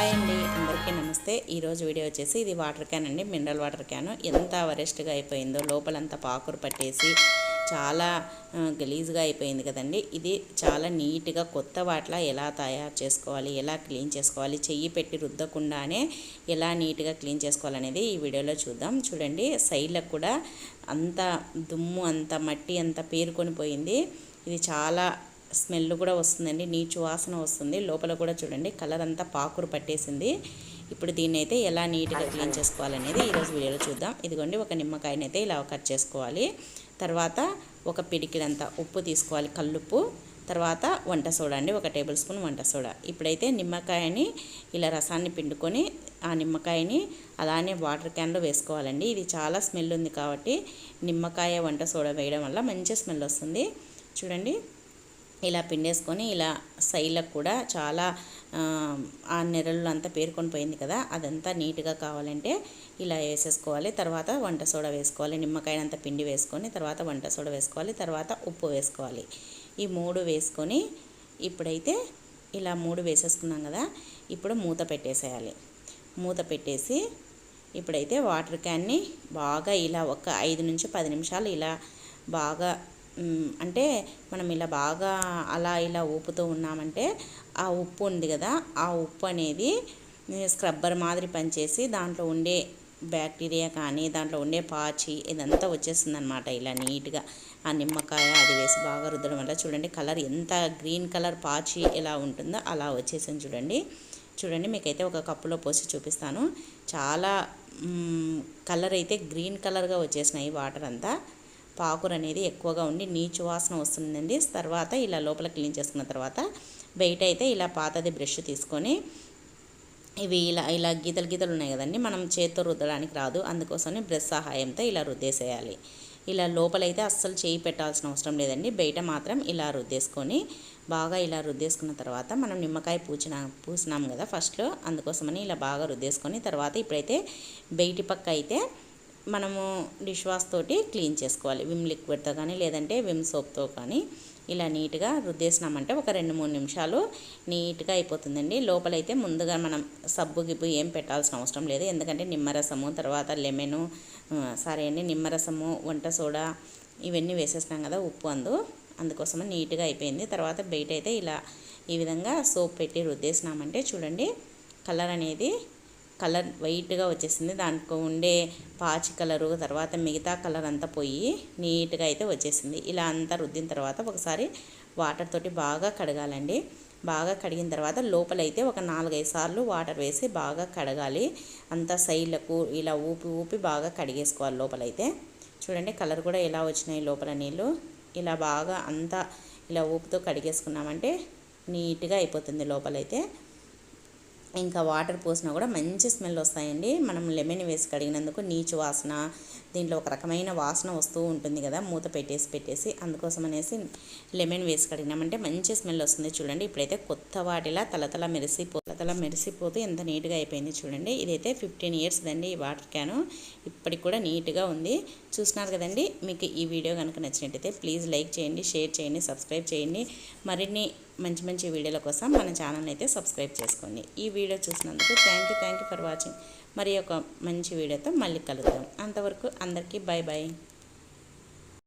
Hi అండి అందరికీ నమస్తే. ఈరోజు వీడియో వచ్చేసి ఇది వాటర్ క్యాన్ అండి మినరల్ వాటర్ క్యాన్. ఎంత వరెస్ట్గా అయిపోయిందో లోపలంతా పాకురు పట్టేసి చాలా గలీజ్గా అయిపోయింది కదండి. ఇది చాలా నీట్గా కొత్త వాటిలా ఎలా తయారు చేసుకోవాలి ఎలా క్లీన్ చేసుకోవాలి చెయ్యి పెట్టి రుద్దకుండానే ఎలా నీట్గా క్లీన్ చేసుకోవాలనేది ఈ వీడియోలో చూద్దాం. చూడండి సైడ్లకు కూడా అంత దుమ్ము అంత మట్టి అంత పేరుకొని పోయింది. ఇది చాలా స్మెల్ కూడా వస్తుందండి నీచు వాసన వస్తుంది. లోపల కూడా చూడండి కలర్ అంతా పాకురు పట్టేసింది. ఇప్పుడు దీన్ని అయితే ఎలా నీట్గా క్లీన్ చేసుకోవాలనేది ఈరోజు వీడియోలో చూద్దాం. ఇదిగోండి ఒక నిమ్మకాయని అయితే ఇలా కట్ చేసుకోవాలి. తర్వాత ఒక పిడికిడంత ఉప్పు తీసుకోవాలి కల్లుప్పు. తర్వాత వంట సోడా అండి ఒక టేబుల్ స్పూన్ వంట సోడా. ఇప్పుడైతే నిమ్మకాయని ఇలా రసాన్ని పిండుకొని ఆ నిమ్మకాయని అలానే వాటర్ క్యాన్లో వేసుకోవాలండి. ఇది చాలా స్మెల్ ఉంది కాబట్టి నిమ్మకాయ వంట సోడా వేయడం వల్ల మంచి స్మెల్ వస్తుంది. చూడండి. ఇలా పిండేసుకొని ఇలా సైడ్లకు కూడా చాలా ఆ, ఆ నెరళ్ళు అంతా పేరుకొని పోయింది కదా అదంతా నీట్గా కావాలంటే ఇలా వేసేసుకోవాలి. తర్వాత వంట సోడా వేసుకోవాలి. నిమ్మకాయనంత పిండి వేసుకొని తర్వాత వంట సోడా వేసుకోవాలి. తర్వాత ఉప్పు వేసుకోవాలి. ఈ మూడు వేసుకొని ఇప్పుడైతే ఇలా మూడు వేసేసుకున్నాం కదా ఇప్పుడు మూత పెట్టేసేయాలి. మూత పెట్టేసి ఇప్పుడైతే వాటర్ క్యాన్ని బాగా ఇలా ఒక ఐదు నుంచి పది నిమిషాలు ఇలా బాగా అంటే మనం ఇలా బాగా అలా ఇలా ఊపుతూ ఉన్నామంటే ఆ ఉప్పు ఉంది కదా ఆ ఉప్పు అనేది స్క్రబ్బర్ మాదిరి పనిచేసి దాంట్లో ఉండే బ్యాక్టీరియా కానీ దాంట్లో ఉండే పాచి ఇదంతా వచ్చేస్తుందన్నమాట ఇలా నీట్గా. ఆ నిమ్మకాయ అది వేసి బాగా రుద్దడం వల్ల చూడండి కలర్ ఎంత గ్రీన్ కలర్ పాచి ఎలా ఉంటుందో అలా వచ్చేసింది చూడండి. చూడండి మీకైతే ఒక కప్పులో పోసి చూపిస్తాను. చాలా కలర్ అయితే గ్రీన్ కలర్గా వచ్చేసినాయి వాటర్ అంతా. పాకురు అనేది ఎక్కువగా ఉండి నీచు వాసన వస్తుందండి. తర్వాత ఇలా లోపల క్లీన్ చేసుకున్న తర్వాత బయట అయితే ఇలా పాతది బ్రష్ తీసుకొని ఇవి ఇలా ఇలా గీతలు గీతలు ఉన్నాయి కదండి. మనం చేత్తో రుద్దడానికి రాదు. అందుకోసమే బ్రష్ సహాయంతో ఇలా రుద్దేసేయాలి. ఇలా లోపలైతే అస్సలు చేయి పెట్టాల్సిన అవసరం లేదండి. బయట మాత్రం ఇలా రుద్దేసుకొని బాగా ఇలా రుద్దేసుకున్న తర్వాత మనం నిమ్మకాయ పూచిన పూసినాం కదా ఫస్ట్లో అందుకోసమని ఇలా బాగా రుద్దేసుకొని తర్వాత ఇప్పుడైతే బయటి పక్క అయితే మనము డిష్ వాష్ తోటి క్లీన్ చేసుకోవాలి. విమ్ లిక్విడ్తో కానీ లేదంటే విమ్ సోప్తో కానీ ఇలా నీట్గా రుద్దేసినామంటే ఒక రెండు మూడు నిమిషాలు నీట్గా అయిపోతుందండి. లోపలైతే ముందుగా మనం సబ్బు గిబ్బు ఏం పెట్టాల్సిన అవసరం లేదు. ఎందుకంటే నిమ్మరసము తర్వాత లెమను సరే అండి నిమ్మరసము వంట సోడా ఇవన్నీ వేసేసినాం కదా ఉప్పు అందు. అందుకోసం నీట్గా అయిపోయింది. తర్వాత బయట అయితే ఇలా ఈ విధంగా సోప్ పెట్టి రుద్దేసినామంటే చూడండి కలర్ అనేది కలర్ వైట్గా వచ్చేసింది. దాంట్లో ఉండే పాచి కలరు తర్వాత మిగతా కలర్ అంతా పోయి నీట్గా అయితే వచ్చేసింది. ఇలా అంతా రుద్దిన తర్వాత ఒకసారి వాటర్ తోటి బాగా కడగాలండి. బాగా కడిగిన తర్వాత లోపలైతే ఒక నాలుగైదు సార్లు వాటర్ వేసి బాగా కడగాలి. అంతా సైడ్లకు ఇలా ఊపి ఊపి బాగా కడిగేసుకోవాలి లోపలైతే. చూడండి కలర్ కూడా ఎలా వచ్చినాయి లోపల నీళ్ళు. ఇలా బాగా అంతా ఇలా ఊపుతో కడిగేసుకున్నామంటే నీట్గా అయిపోతుంది లోపలైతే. ఇంకా వాటర్ పోసినా కూడా మంచి స్మెల్ వస్తాయండి. మనం లెమన్ వేసి కడిగినందుకు నీచు వాసన దీంట్లో ఒక రకమైన వాసన వస్తూ ఉంటుంది కదా మూత పెట్టేసి పెట్టేసి అందుకోసం అనేసి లెమన్ వేసి కడిగినామంటే మంచి స్మెల్ వస్తుంది. చూడండి ఇప్పుడైతే కొత్త వాటిలా తలతల మెరిసిపో తలతల మెరిసిపోతూ ఎంత నీట్గా అయిపోయింది చూడండి. ఇదైతే ఫిఫ్టీన్ ఇయర్స్ దండి ఈ వాటర్ క్యాను. ఇప్పటికి కూడా నీట్గా ఉంది. చూస్తున్నారు కదండి మీకు ఈ వీడియో కనుక నచ్చినట్టయితే ప్లీజ్ లైక్ చేయండి షేర్ చేయండి సబ్స్క్రైబ్ చేయండి. మరిన్ని మంచి మంచి వీడియోల కోసం మన ఛానల్ అయితే సబ్స్క్రైబ్ చేసుకోండి. ఈ వీడియో చూసినందుకు thank you thank you for watching మరి ఒక మంచి వీడియోతో మళ్ళీ కలుద్దాం. అంతవరకు అందరికీ బాయ్ బాయ్